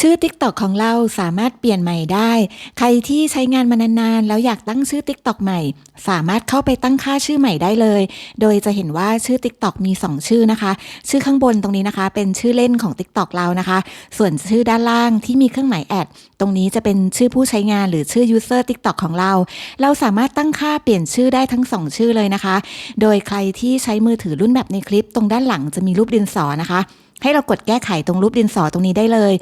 ชื่อ TikTok ของเราสามารถเปลี่ยนใหม่ได้ ใครที่ใช้งานมานานๆ แล้วอยากตั้งชื่อ TikTok ใหม่ สามารถเข้าไปตั้งค่าชื่อใหม่ได้เลย โดยจะเห็นว่าชื่อ TikTok มี 2 ชื่อนะคะ ชื่อข้างบนตรงนี้นะคะ เป็นชื่อเล่นของ TikTok เรานะคะ ส่วนชื่อด้านล่างที่มีเครื่องหมายแอดตรงนี้จะเป็นชื่อผู้ใช้งานหรือชื่อ user TikTok ของเรา เราสามารถตั้งค่าเปลี่ยนชื่อได้ทั้ง 2 ชื่อเลยนะคะ โดยใครที่ใช้มือถือรุ่นแบบในคลิป ตรงด้านหลังจะมีรูปดินสอนะคะ ให้เรากดแก้ไขตรงรูปดินสอตรงนี้ได้เลย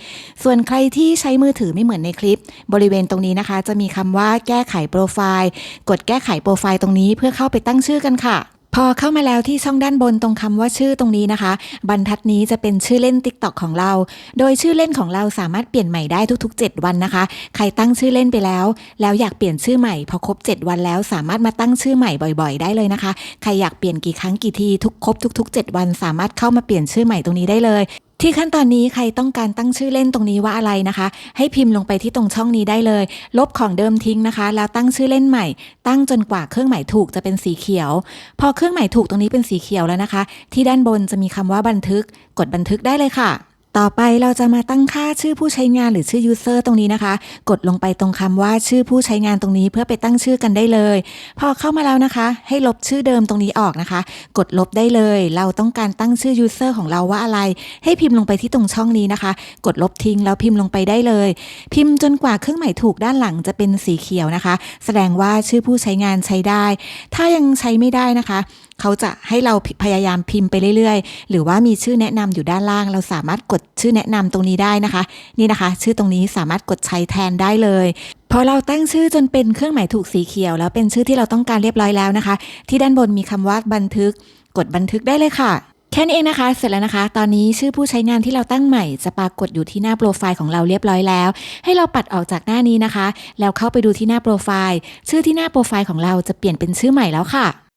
ส่วนใครที่ใช้มือถือไม่เหมือนในคลิป บริเวณตรงนี้นะคะ จะมีคำว่าแก้ไขโปรไฟล์ กดแก้ไขโปรไฟล์ตรงนี้เพื่อเข้าไปตั้งชื่อกันค่ะ พอเข้ามาแล้วที่ช่องด้านบนตรงคำว่าชื่อตรงนี้นะคะ บรรทัดนี้จะเป็นชื่อเล่น TikTok ของเรา โดยชื่อเล่นของเราสามารถเปลี่ยนใหม่ได้ทุกๆ 7 วันนะคะ ใครตั้งชื่อเล่นไปแล้ว แล้วอยากเปลี่ยนชื่อใหม่พอครบ 7 วันแล้ว สามารถมาตั้งชื่อใหม่บ่อย ๆ ได้เลยนะคะ ใครอยากเปลี่ยนกี่ครั้งกี่ทีทุกครบทุก ๆ 7 วัน สามารถเข้ามาเปลี่ยนชื่อใหม่ตรงนี้ได้เลย ที่ขั้นตอนนี้ใครต้องการตั้งชื่อเล่นตรงนี้ว่าอะไรนะคะ ให้พิมพ์ลงไปที่ตรงช่องนี้ได้เลย ลบของเดิมทิ้งนะคะ แล้วตั้งชื่อเล่นใหม่ ตั้งจนกว่าเครื่องหมายถูกจะเป็นสีเขียว พอเครื่องหมายถูกตรงนี้เป็นสีเขียวแล้วนะคะ ที่ด้านบนจะมีคำว่าบันทึก กดบันทึกได้เลยค่ะ ต่อไปเราจะมาตั้งค่าชื่อผู้ใช้งานหรือชื่อ user ตรงนี้นะคะ กดลงไปตรงคำว่าชื่อผู้ใช้งานตรงนี้เพื่อไปตั้งชื่อกันได้เลย พอเข้ามาแล้วนะคะ ให้ลบชื่อเดิมตรงนี้ออกนะคะ กดลบได้เลย เราต้องการตั้งชื่อ user ของเราว่าอะไร ให้พิมพ์ลงไปที่ตรงช่องนี้นะคะ กดลบทิ้งแล้วพิมพ์ลงไปได้เลย พิมพ์จนกว่าเครื่องหมายถูกด้านหลังจะเป็นสีเขียวนะคะ แสดงว่าชื่อผู้ใช้งานใช้ได้ ถ้ายังใช้ไม่ได้นะคะเขาจะให้เราพยายามพิมพ์ไปเรื่อยๆ หรือว่ามีชื่อแนะนำอยู่ด้านล่าง เราสามารถกดชื่อแนะนำตรงนี้ได้นะคะ นี่นะคะ ชื่อตรงนี้สามารถกดใช้แทนได้เลยพอเราตั้งชื่อจนเป็นเครื่องหมายถูกสีเขียว แล้วเป็นชื่อที่เราต้องการเรียบร้อยแล้วนะคะ ที่ด้านบนมีคำว่าบันทึก กดบันทึกได้เลยค่ะแค่นี้เองนะคะ เสร็จแล้วนะคะ ตอนนี้ชื่อผู้ใช้งานที่เราตั้งใหม่จะปรากฏอยู่ที่หน้าโปรไฟล์ของเราเรียบร้อยแล้ว ให้เราปัดออกจากหน้านี้นะคะ แล้วเข้าไปดูที่หน้าโปรไฟล์ ชื่อที่หน้าโปรไฟล์ของเราจะเปลี่ยนเป็นชื่อใหม่แล้วค่ะ